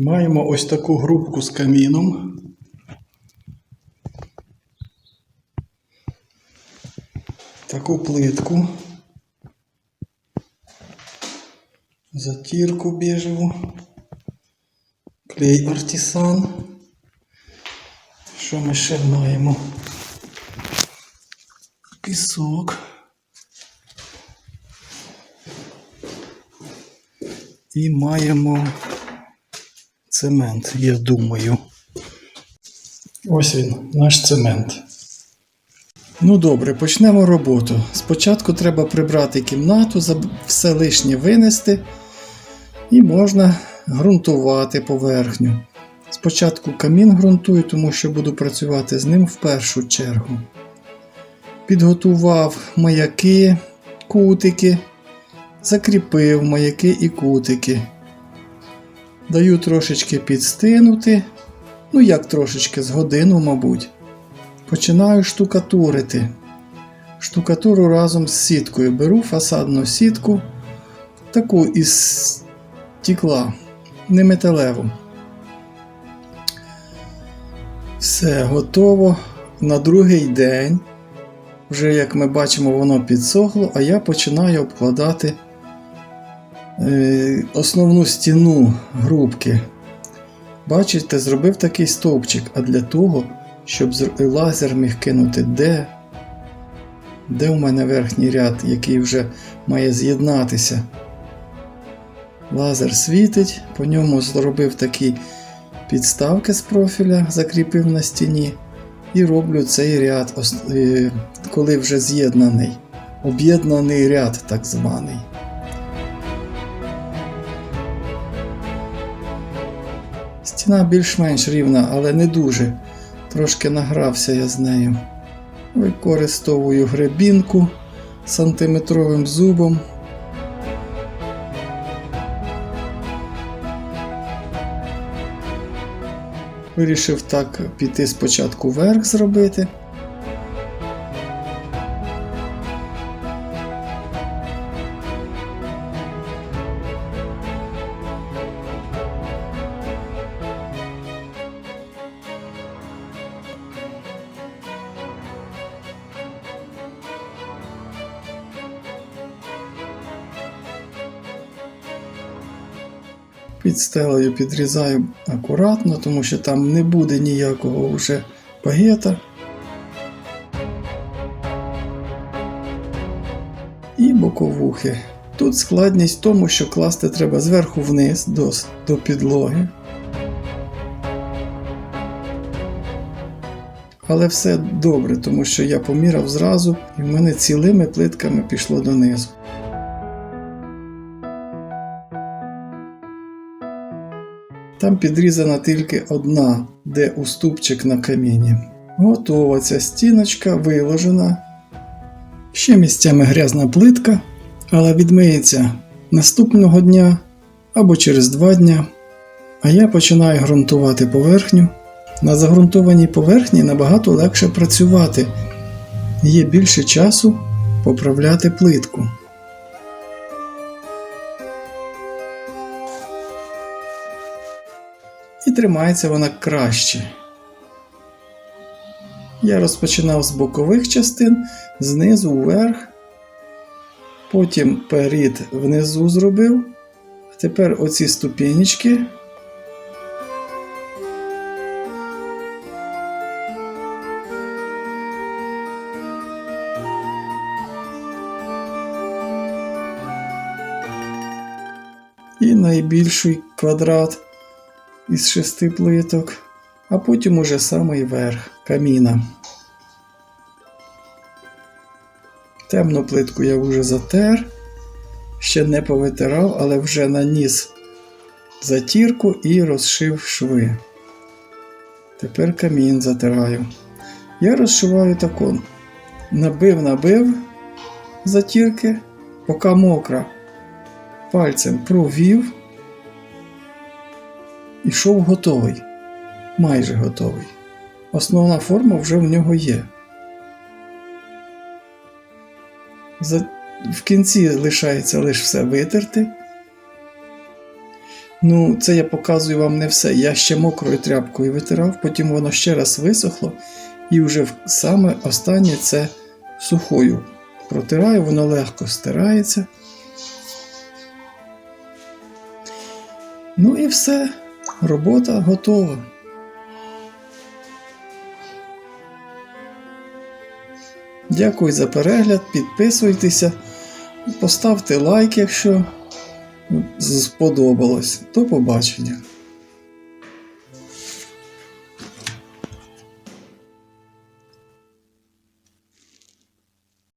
Маємо ось таку грубку з каміном. Таку плитку. Затірку біжеву. Клей артисан. Що ми ще маємо? Пісок. І маємо цемент, я думаю. Ось він, наш цемент. Ну добре, почнемо роботу. Спочатку треба прибрати кімнату, все лишнє винести і можна ґрунтувати поверхню. Спочатку камін ґрунтую, тому що буду працювати з ним в першу чергу. Підготував маяки, кутики, закріпив маяки і кутики. Даю трошечки підстинути. Ну, як трошечки, з годину, мабуть. Починаю штукатурити. Штукатуру разом з сіткою. Беру фасадну сітку, таку із стекла, не металеву. Все, готово. На другий день, вже як ми бачимо, воно підсохло, а я починаю обкладати основну стіну грубки. Бачите, зробив такий стовпчик, а для того, щоб лазер міг кинути де, де у мене верхній ряд, який вже має з'єднатися. Лазер світить, по ньому зробив такі підставки з профіля, закріпив на стіні і роблю цей ряд, е, коли вже з'єднаний. Об'єднаний ряд, так званий. Стіна більш-менш рівна, але не дуже. Трошки награвся я з нею. Використовую гребінку сантиметровим зубом. Вирішив так піти спочатку вверх зробити. Під стелею підрізаю акуратно, тому що там не буде ніякого вже пагета. І боковухи. Тут складність в тому, що класти треба зверху вниз до, до підлоги. Але все добре, тому що я поміряв зразу, і в мене цілими плитками пішло донизу. Там підрізана тільки одна, де уступчик на каміні. Готова ця стіночка виложена. Ще місцями грязна плитка, але відмиється наступного дня або через два дня. А я починаю ґрунтувати поверхню. На загрунтованій поверхні набагато легше працювати. Є більше часу поправляти плитку. І тримається вона краще. Я розпочинав з бокових частин, знизу вверх, потім перід внизу зробив, а тепер оці ступінечки. І найбільший квадрат із шести плиток, а потім уже самий верх каміна. Темну плитку я вже затер, ще не повитирав, але вже наніс затірку і розшив шви. Тепер камін затираю. Я розшиваю тако. Набив, набив затірки, поки мокра. Пальцем провів. І шов готовий, майже готовий. Основна форма вже в нього є. В кінці лишається лише все витерти. Ну, це я показую вам не все. Я ще мокрою тряпкою витирав, потім воно ще раз висохло, і вже саме останнє це сухою. Протираю, воно легко стирається. Ну і все, робота готова. Дякую за перегляд, підписуйтеся, поставте лайк, якщо сподобалось. До побачення.